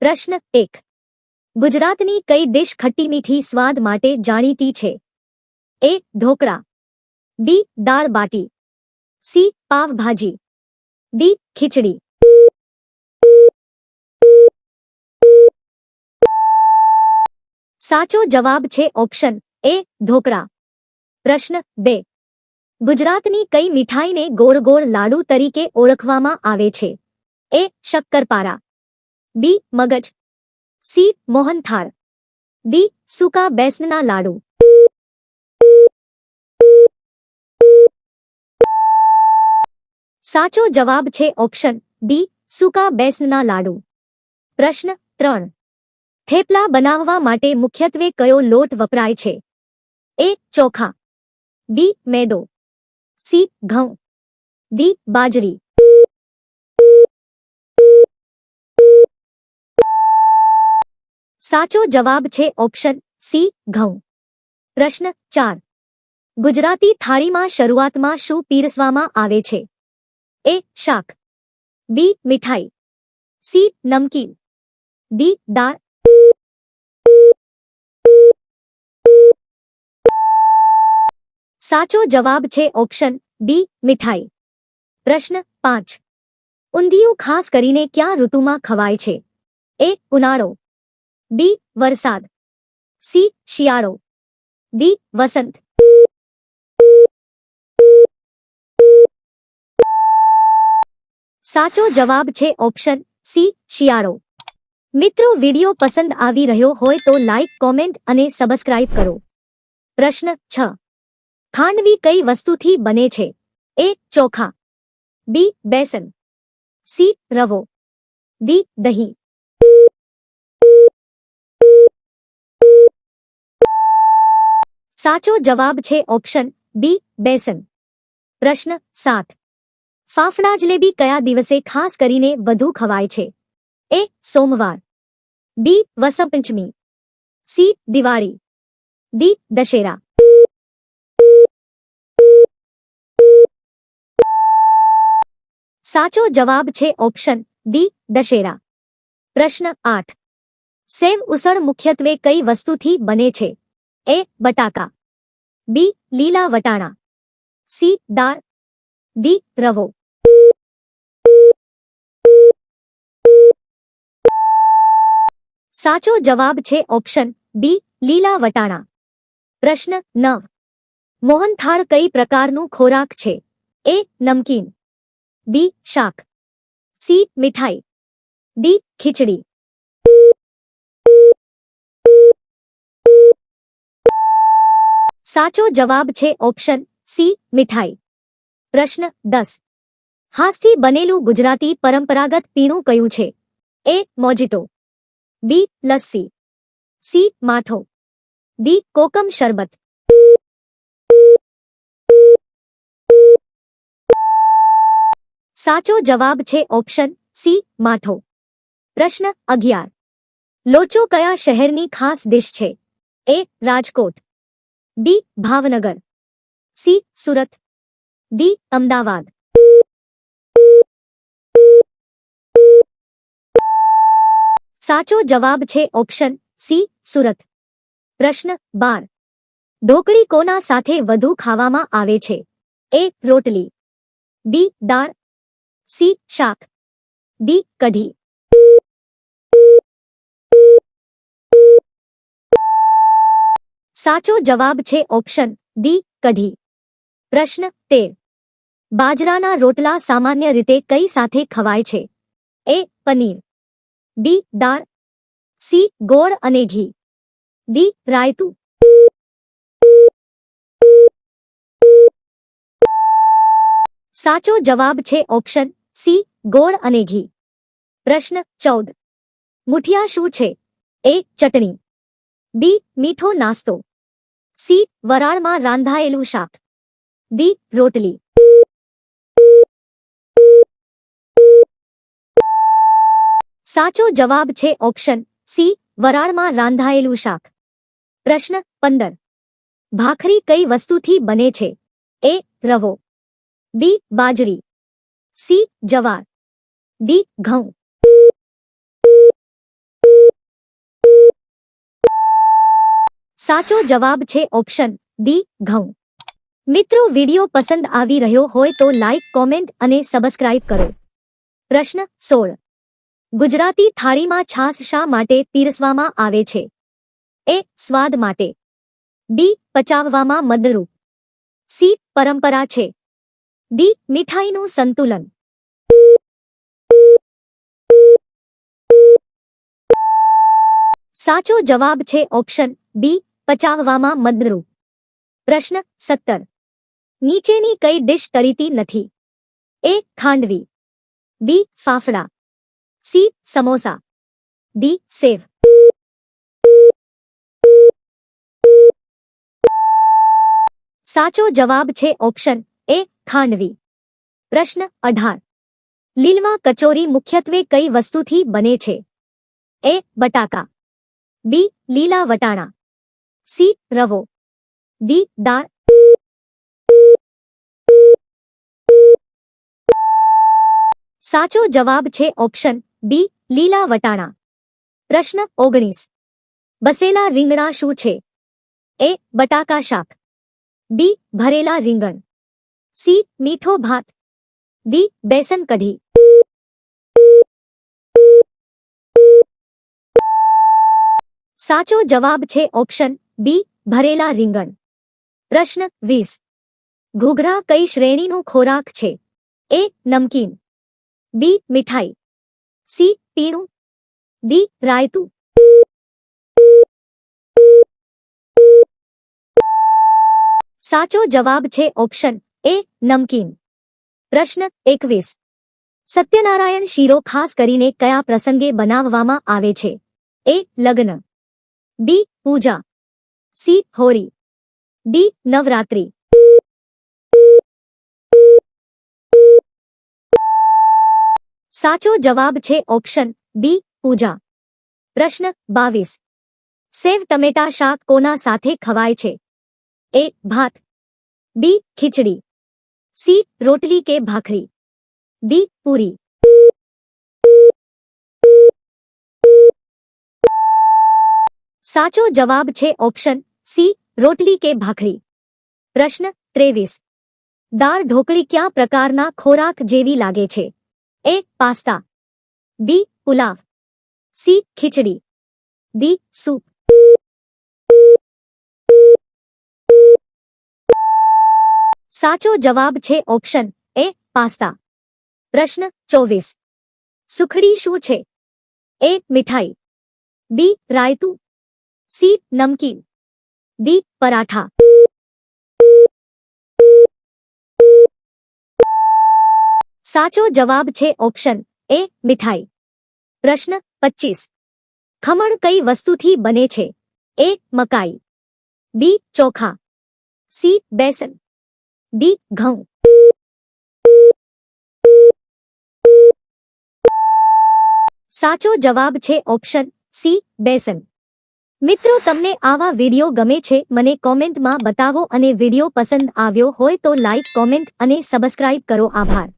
પ્રશ્ન એક. ગુજરાતની કઈ ડિશ ખટ્ટી મીઠી સ્વાદ માટે જાણીતી છે? A, dhokla. B, dal baati. C, pav bhaji. D, khichdi. સાચો જવાબ છે ઓપ્શન એ, ઢોકળા. પ્રશ્ન બે. ગુજરાતની કઈ મીઠાઈને ગોળ ગોળ લાડુ તરીકે ઓળખવામાં આવે છે? એ, શક્કરપારા. બી મગજ. સી મોહનથાળ. ડી સૂકા બેસનના લાડુ. સાચો જવાબ છે ઓપ્શન ડી સૂકા બેસનના લાડુ. પ્રશ્ન ત્રણ. થેપલા બનાવવા માટે મુખ્યત્વે કયો લોટ વપરાય છે? એ ચોખા. બી મેદો. સી ઘઉં. ડી બાજરી. સાચો જવાબ છે ઓપ્શન સી, ઘઉં. પ્રશ્ન ચાર. ગુજરાતી થાળીમાં શરૂઆતમાં શું પીરસવામાં આવે છે? એ, શાક. બી, મીઠાઈ. સી, નમકીન. ડી, દાળ. સાચો જવાબ છે ઓપ્શન બી, મીઠાઈ. પ્રશ્ન પાંચ. ઊંધિયું ખાસ કરીને ક્યાં ઋતુમાં ખવાય છે? એ, ઉનાળો. બી વરસાદ. સી, શિયાળો. ડી, વસંત. સાચો જવાબ છે ઓપ્શન સી, શિયાળો. મિત્રો, વિડિયો પસંદ આવી રહ્યો હોય તો લાઇક કોમેન્ટ અને સબસ્ક્રાઇબ કરો. પ્રશ્ન છ. ખાંડવી કઈ વસ્તુથી બને છે? એ, ચોખા. બી, બેસન. સી, રવો. ડી, દહીં. સાચો જવાબ છે ઓપ્શન બી, બેસન. પ્રશ્ન સાત. ફાફડા જલેબી કયા દિવસે ખાસ કરીને વધુ ખવાય છે? એ, સોમવાર. B Vasant Panchami C, Diwali. D Dussehra. સાચો જવાબ છે ઓપ્શન દી દશેરા. પ્રશ્ન આઠ. સેવ ઉસળ મુખ્યત્વે કઈ વસ્તુથી બને છે? એ બટાકા. બી લીલા વટાણા. સી દાળ. ડી રવો. સાચો જવાબ છે ઓપ્શન બી લીલા વટાણા. પ્રશ્ન નવ મોહનથાળ કઈ પ્રકારનું ખોરાક છે? એ નમકીન. બી શાક. સી મીઠાઈ. ડી ખીચડી. સાચો જવાબ છે ઓપ્શન સી, મીઠાઈ. પ્રશ્ન દસ. હાથથી બનેલું ગુજરાતી પરંપરાગત પીણું કયું છે? A mojito B, lassi. C, માઠો. D, kokum શરબત. સાચો જવાબ છે ઓપ્શન સી, માઠો. પ્રશ્ન અગિયાર. લોચો કયા શહેરની ખાસ ડિશ છે? A, Rajkot. B Bhavnagar. C Surat. D Ahmedabad. સાચો જવાબ છે ઓપ્શન સી સુરત. પ્રશ્ન બાર. ઢોકળી કોના સાથે વધુ ખાવામાં આવે છે? એ રોટલી. બી દાળ. સી શાક. ડી કઢી. સાચો જવાબ છે ઓપ્શન ડી, કઢી. પ્રશ્ન તેર. બાજરાના રોટલા સામાન્ય રીતે કઈ સાથે ખવાય છે? એ, પનીર. બી, દાળ. સી, ગોળ અને ઘી. ડી, રાયતું. સાચો જવાબ છે ઓપ્શન સી, ગોળ અને ઘી. પ્રશ્ન ચૌદ. મુઠિયા શું છે? એ, ચટણી. બી, મીઠો નાસ્તો. સી, વરાળમાં રાંધાયેલું શાક. ડી, રોટલી. સાચો જવાબ છે ઓપ્શન સી, વરાળમાં રાંધાયેલું શાક. પ્રશ્ન પંદર. ભાખરી કઈ વસ્તુથી બને છે? એ, રવો. બી, બાજરી. સી, જવાર. ડી, ઘઉં. સાચો જવાબ છે ઓપ્શન ડી, ઘઉં. મિત્રો, વીડિયો પસંદ આવી રહ્યો હોય તો લાઇક કોમેન્ટ અને સબસ્ક્રાઇબ કરો. પ્રશ્ન સોળ. ગુજરાતી થાળીમાં છાસ શા માટે પીરસવામાં આવે છે? એ, સ્વાદ માટે. બી, પચાવવામાં મદરૂપ સી, પરંપરા છે. ડી, મીઠાઈનું સંતુલન. સાચો જવાબ છે ઓપ્શન બી પચાવવામાં મદદરૂપ. પ્રશ્ન સત્તર. નીચેની કઈ ડિશ તરીતી નથી? A khandvi. B fafda. C samosa. D sev. સાચો જવાબ છે ઓપ્શન એ ખાંડવી. પ્રશ્ન અઢાર. લીલવા કચોરી મુખ્યત્વે કઈ વસ્તુથી બને છે? એ બટાકા. બી લીલા વટાણા. સી રવો ડી દાળ સાચો જવાબ છે ઓપ્શન બી લીલા વટાણા પ્રશ્ન ઓગણીસ બસેલા રીંગણા શું છે એ બટાકા શાક બી ભરેલા રીંગણ સી મીઠો ભાત ડી બેસન કઢી સાચો જવાબ છે ઓપ્શન બી, ભરેલા રીંગણ. પ્રશ્ન વીસ. ઘૂઘરા કઈ શ્રેણીનો ખોરાક છે? એ, નમકીન. બી, મીઠાઈ. સી, પીણું. ડી, રાયતું. સાચો જવાબ છે ઓપ્શન એ, નમકીન. પ્રશ્ન એકવીસ. સત્યનારાયણ શીરો ખાસ કરીને કયા પ્રસંગે બનાવવામાં આવે છે? એ, લગ્ન. B, puja. C Holi D Navratri સાચો જવાબ છે ઓપ્શન બી પૂજા પ્રશ્ન બાવીસ સેવ ટમેટા શાક કોના સાથે ખવાય છે એ ભાત બી ખીચડી સી રોટલી કે ભાખરી ડી પૂરી સાચો જવાબ છે ઓપ્શન સી રોટલી કે ભાખરી પ્રશ્ન ત્રેવીસ દાળ ઢોકળી કયા પ્રકારના ખોરાક જેવી લાગે છે A pasta B pulao C khichdi D soup સાચો જવાબ છે ઓપ્શન એ પાસ્તા પ્રશ્ન ચોવીસ સુખડી શું છે એ મીઠાઈ બી રાયતું સી નમકીન ડી પરાઠા સાચો જવાબ છે ઓપ્શન એ મીઠાઈ પ્રશ્ન પચીસ ખમણ કઈ વસ્તુથી બને છે એ મકાઈ બી ચોખા સી બેસન ડી ઘઉં સાચો જવાબ છે ઓપ્શન સી બેસન મિત્રો, તમને આવા વિડિયો ગમે છે, મને કોમેન્ટમાં બતાવો અને વિડિયો પસંદ આવ્યો હોય તો લાઇક કોમેન્ટ અને સબસ્ક્રાઇબ કરો. આભાર.